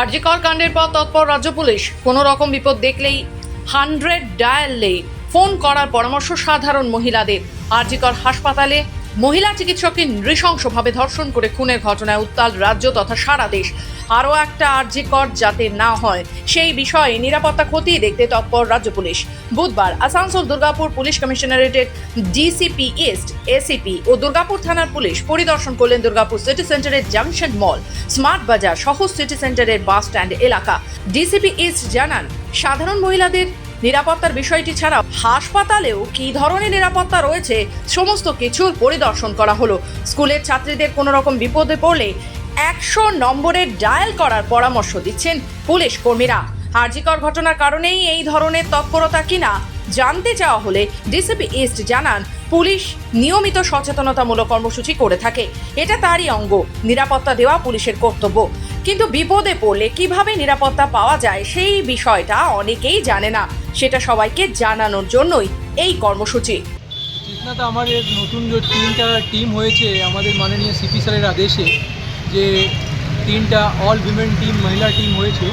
আরজিকর কাণ্ডের পর তৎপর রাজ্য পুলিশ কোনো রকম বিপদ দেখলেই হান্ড্রেড ডায়ালে ফোন করার পরামর্শ সাধারণ মহিলাদের। আরজিকর হাসপাতালে মহিলা চিকিৎসককে নৃশংসভাবে ধর্ষণ করে খুনের ঘটনায় উত্তাল রাজ্য তথা সারা দেশ। আরও একটা আরজিকর যাতে না হয়, সেই বিষয়ে নিরাপত্তা খতিয়ে দেখতে তৎপর রাজ্য পুলিশ। বুধবার আসানসোল দুর্গাপুর পুলিশ কমিশনারেটের ডিসিপি ইস্ট, এসিপি ও দুর্গাপুর থানার পুলিশ পরিদর্শন করলেন দুর্গাপুর সিটি সেন্টারের জাংশন মল, স্মার্ট বাজার সহ সিটি সেন্টারের বাস স্ট্যান্ড এলাকা। ডিসিপি ইস্ট জানান, সাধারণ মহিলাদের নিরাপত্তার বিষয়টি ছাড়া হাসপাতালেও কী ধরনের নিরাপত্তা রয়েছে, সমস্ত কিছুর পরিদর্শন করা হলো। স্কুলের ছাত্রীদের কোনো রকম বিপদে পড়লে একশো নম্বরের ডায়াল করার পরামর্শ দিচ্ছেন পুলিশ কর্মীরা। হার্জিকর ঘটনার কারণেই এই ধরনের তৎপরতা কিনা জানতে চাওয়া হলে ডিসিপি ইস্ট জানান, পুলিশ নিয়মিত সচেতনতামূলক কর্মসূচি করে থাকে। এটা তারই অঙ্গ, নিরাপত্তা দেওয়া পুলিশের কর্তব্য। কিন্তু বিপদে পড়লে কীভাবে নিরাপত্তা পাওয়া যায় সেই বিষয়টা অনেকেই জানে না। সেটা সবাইকে জানানোর জন্যই এই কর্মসূচি। কৃষ্ণাতে আমাদের নতুন যে তিনটা টিম হয়েছে আমাদের মাননীয় সিপি স্যারের আদেশে যে তিনটা অল উইমেন টিম মহিলা টিম হয়েছে।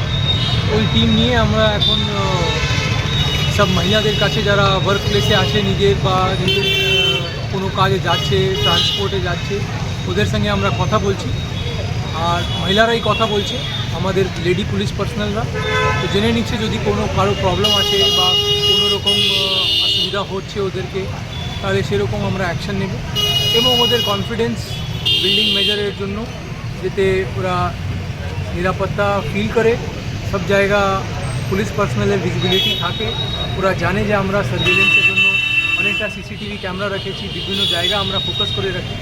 ওই টিম নিয়ে আমরা এখন সব মহিলাদের কাছে যারা ওয়ার্ক প্লেসে আছে নিজের বা নিজের কোনো কাজে যাচ্ছে ট্রান্সপোর্টে যাচ্ছে, ওদের সঙ্গে আমরা কথা বলছি। আর মহিলারাই কথা বলছে, আমাদের লেডি পুলিশ পার্সোনালরা তো জেনে নিচ্ছে যদি কোনো কারও প্রবলেম আছে বা কোনো রকম অসুবিধা হচ্ছে ওদেরকে, তাহলে সেরকম আমরা অ্যাকশন নেব। এবং ওদের কনফিডেন্স বিল্ডিং মেজারের জন্য যাতে ওরা নিরাপত্তা ফিল করে, সব জায়গা পুলিশ পার্সোনালের ভিজিবিলিটি থাকে। ওরা জানে যে আমরা সার্ভিলেন্সের জন্য অনেকটা সিসিটিভি ক্যামেরা রেখেছি, বিভিন্ন জায়গা আমরা ফোকাস করে রাখি।